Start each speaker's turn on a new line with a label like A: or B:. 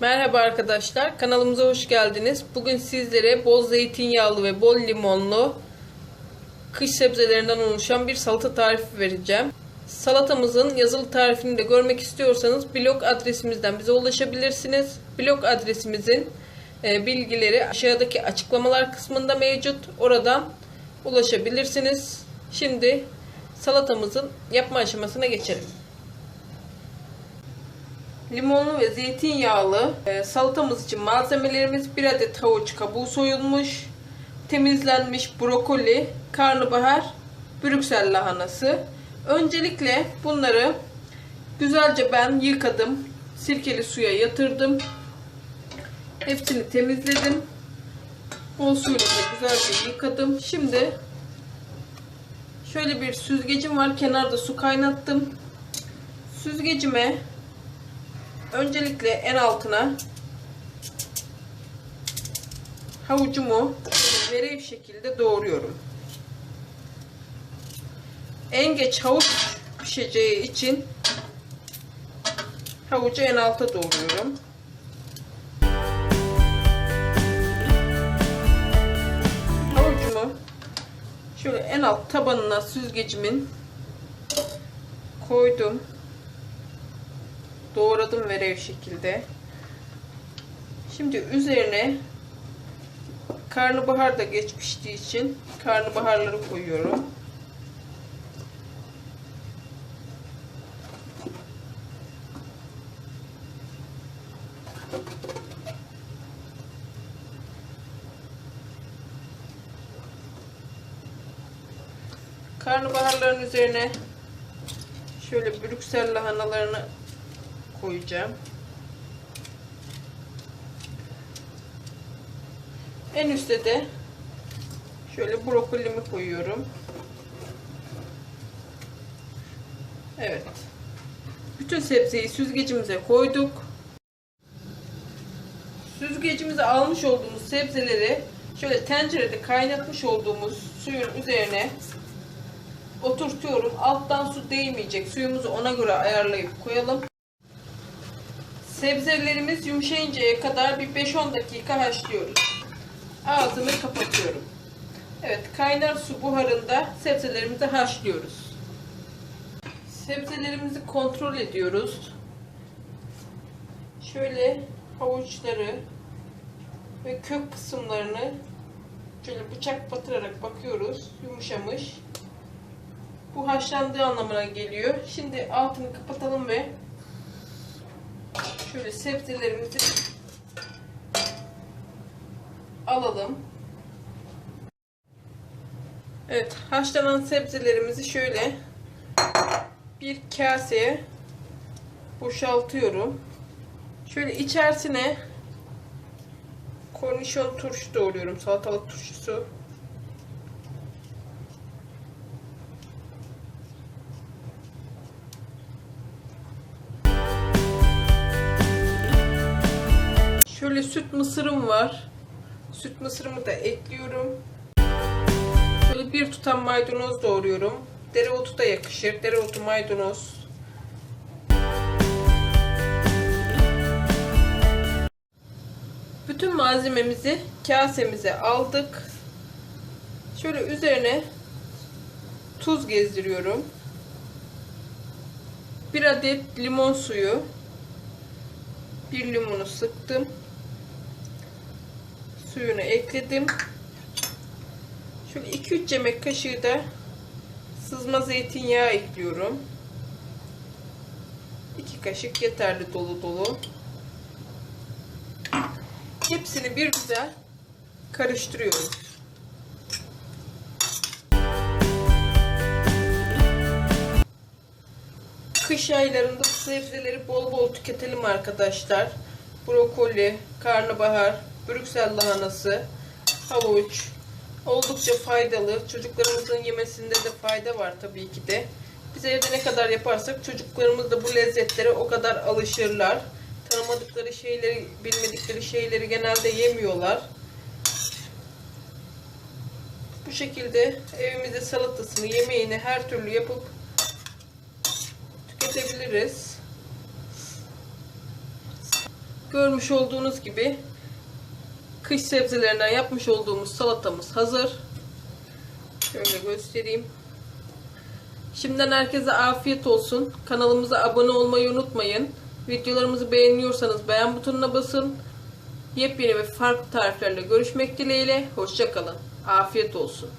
A: Merhaba arkadaşlar, kanalımıza hoş geldiniz. Bugün sizlere bol zeytinyağlı ve bol limonlu kış sebzelerinden oluşan bir salata tarifi vereceğim. Salatamızın yazılı tarifini de görmek istiyorsanız blog adresimizden bize ulaşabilirsiniz. Blog adresimizin e, bilgileri aşağıdaki açıklamalar kısmında mevcut. Oradan ulaşabilirsiniz. Şimdi salatamızın yapma aşamasına geçelim. Limonlu ve zeytinyağlı e, salatamız için malzemelerimiz 1 adet havuç kabuğu soyulmuş, temizlenmiş brokoli, karnabahar, brüksel lahanası. Öncelikle bunları güzelce ben yıkadım. Sirkeli suya yatırdım. Hepsini temizledim. Bol suyla da güzelce yıkadım. Şimdi şöyle bir süzgecim var. Kenarda su kaynattım. Süzgecime Öncelikle en altına havucumu verev şekilde doğruyorum. En geç havuç pişeceği için havucu en alta doğruyorum. Havucumu şöyle en alt tabanına süzgecimin koydum doğradım verev şekilde. Şimdi üzerine karnabahar da geçmiştiği için karnabaharları koyuyorum. Karnabaharların üzerine şöyle brüksel lahanalarını koyacağım. En üstte de şöyle brokolimi koyuyorum. Evet. Bütün sebzeyi süzgecimize koyduk. Süzgecimize almış olduğumuz sebzeleri şöyle tencerede kaynatmış olduğumuz suyun üzerine oturtuyorum. Alttan su değmeyecek. Suyumuzu ona göre ayarlayıp koyalım. Sebzelerimiz yumuşayıncaya kadar bir 5-10 dakika haşlıyoruz. Ağzını kapatıyorum. Evet, kaynar su buharında sebzelerimizi haşlıyoruz. Sebzelerimizi kontrol ediyoruz. Şöyle havuçları ve kök kısımlarını şöyle bıçak batırarak bakıyoruz. Yumuşamış. Bu haşlandığı anlamına geliyor. Şimdi altını kapatalım ve Şöyle sebzelerimizi alalım. Evet, haşlanan sebzelerimizi şöyle bir kaseye boşaltıyorum. Şöyle içerisine kornişon turşu doğruyorum. Salatalık turşusu. Şöyle süt mısırım var. Süt mısırımı da ekliyorum. Şöyle bir tutam maydanoz doğruyorum. Dereotu da yakışır. Dereotu maydanoz. Bütün malzememizi kasemize aldık. Şöyle üzerine tuz gezdiriyorum. Bir adet limon suyu. Bir limonu sıktım suyunu ekledim. Şöyle 2-3 yemek kaşığı da sızma zeytinyağı ekliyorum. 2 kaşık yeterli dolu dolu. Hepsini bir güzel karıştırıyorum. Kış aylarında sebzeleri bol bol tüketelim arkadaşlar. Brokoli, karnabahar, Brüksel lahanası, havuç oldukça faydalı. Çocuklarımızın yemesinde de fayda var tabii ki de. Biz evde ne kadar yaparsak çocuklarımız da bu lezzetlere o kadar alışırlar. Tanımadıkları şeyleri, bilmedikleri şeyleri genelde yemiyorlar. Bu şekilde evimizde salatasını, yemeğini her türlü yapıp tüketebiliriz. Görmüş olduğunuz gibi kış sebzelerinden yapmış olduğumuz salatamız hazır. Şöyle göstereyim. Şimdiden herkese afiyet olsun. Kanalımıza abone olmayı unutmayın. Videolarımızı beğeniyorsanız beğen butonuna basın. Yepyeni ve farklı tariflerle görüşmek dileğiyle. Hoşçakalın. Afiyet olsun.